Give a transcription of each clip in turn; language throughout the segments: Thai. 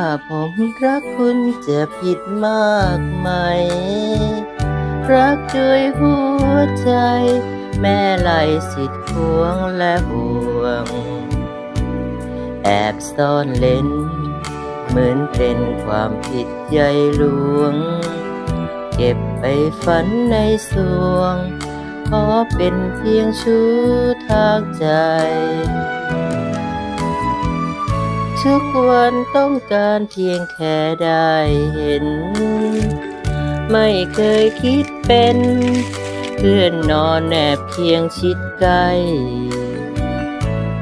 าผมรักคุณจะผิดมากไหม รักด้วยหัวใจ แม่ไหลสิทธิ์ห่วงและห่วง แอบซ่อนเล่น เหมือนเป็นความผิดใหญ่หลวง เก็บไปฝันในสวง ขอเป็นเพียงชู้ทางใจ ทุกวันต้องการเพียงแค่ได้เห็น ไม่เคยคิดเป็น เพื่อนนอนแนบเพียงชิดใกล้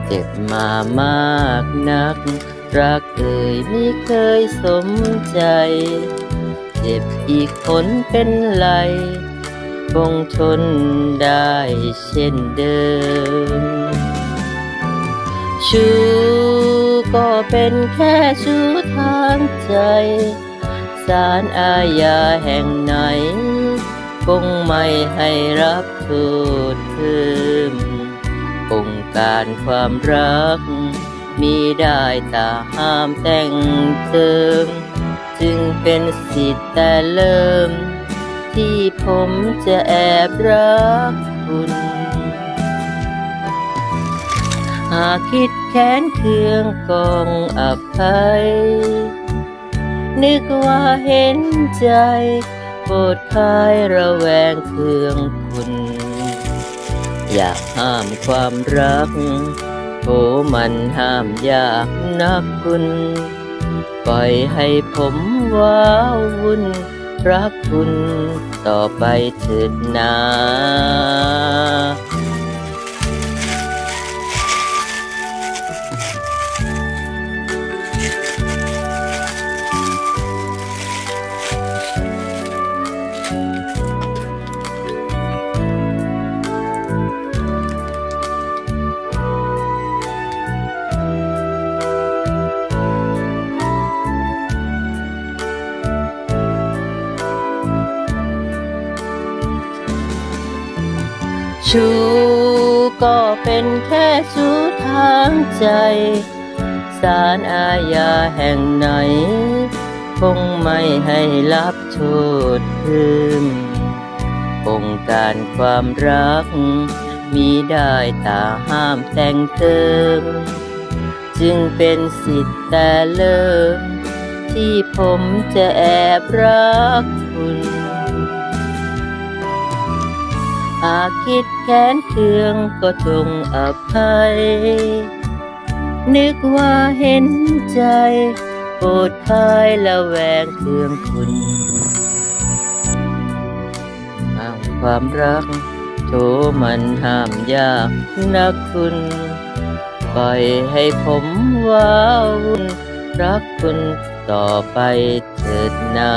เจ็บมามากนัก รักเอ่ยไม่เคยสมใจ เจ็บอีกคนเป็นไร คงทนได้เช่นเดิมชู ก็เป็นแค่ชู้ทางใจ ศาลอาญาแห่งไหน คงไม่ให้รับโทษเพิ่มองค์การความรัก มีได้แต่ห้ามแต่งเติม จึงเป็นสิทธิ์แต่เริ่ม ที่ผมจะแอบรักคุณ หากคิดแค้นเคืองกองอภัย นึกว่าเห็นใจโปรดคายระแวงเคืองคุณ อยากห้ามความรักโหมันห้ามยากนักคุณ ปล่อยให้ผมว้าวุ่นรักคุณต่อไปเถิดนา ชูก็เป็นแค่ชูทางใจศาลอาญาแห่งไหน คงไม่ให้รับโทษเพิ่มองค์การความรัก มีได้แต่ห้ามแต่งเติม จึงเป็นสิทธิ์แต่เริ่มที่ผมจะแอบรักคุณ หากคิดแค้นเคืองก็จงอภัย นึกว่าเห็นใจโปรดคายละแวงเคืองคุณห้ามความรักโถมันห้ามยากนักคุณ ปล่อยให้ผมว้าวุ่นรักคุณต่อไปเถิดนา